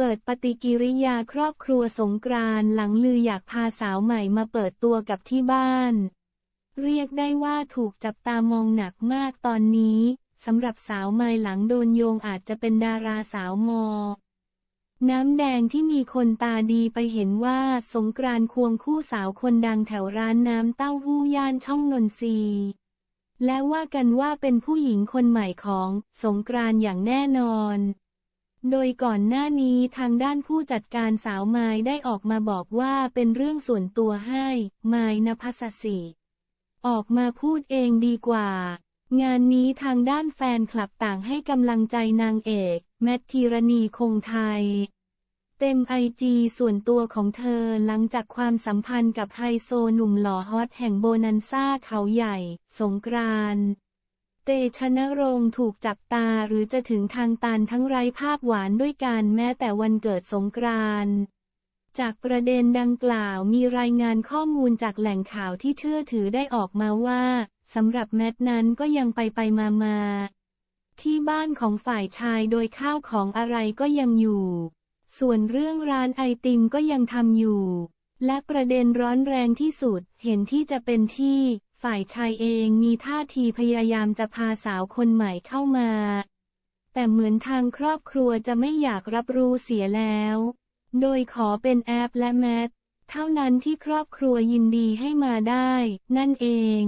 เปิดปฏิกิริยาครอบครัวสงกรานหลังลืออยากพาสาวใหม่มาเปิดตัวกับที่บ้าน เรียกได้ว่าถูกจับตามองหนักมากตอนนี้สำหรับสาวใหม่หลังโดนโยงอาจจะเป็นดาราสาวมอ น้ำแดงที่มีคนตาดีไปเห็นว่าสงกรานควงคู่สาวคนดังแถวร้านน้ำเต้าหู้ย่านช่องนนทรีและว่ากันว่าเป็นผู้หญิงคนใหม่ของสงกรานอย่างแน่นอน โดยก่อนหน้านี้ทางด้านผู้จัดการสาวไม้ได้ออกมาบอกว่าเป็นเรื่องส่วนตัวให้ ไม้นภัสสิออกมาพูดเองดีกว่า งานนี้ทางด้านแฟนคลับต่างให้กำลังใจนางเอก แมทธีรณีคงไทย เต็มไอจีส่วนตัวของเธอหลังจากความสัมพันธ์กับไฮโซหนุ่มหล่อฮอตแห่งโบนันซ่าเขาใหญ่ สงกรานต์ เตชะนรงค์ถูกจับตาหรือจะถึงทางตันทั้งไร้ภาพหวานด้วยกันแม้แต่วันเกิดสงกรานต์จากประเด็นดังกล่าวมีรายงานข้อมูลจากแหล่งข่าวที่เชื่อถือได้ออกมาว่าสำหรับแมทนั้นก็ยังไปไปมามาที่บ้านของฝ่ายชายโดยข้าวของอะไรก็ยังอยู่ ส่วนเรื่องร้านไอติมก็ยังทำอยู่ และประเด็นร้อนแรงที่สุดเห็นที่จะเป็นที่ ฝ่ายชายเองมีท่าทีพยายามจะพาสาวคนใหม่เข้ามา แต่เหมือนทางครอบครัวจะไม่อยากรับรู้เสียแล้ว โดยขอเป็นแอปและแมทเท่านั้นที่ครอบครัวยินดีให้มาได้ นั่นเอง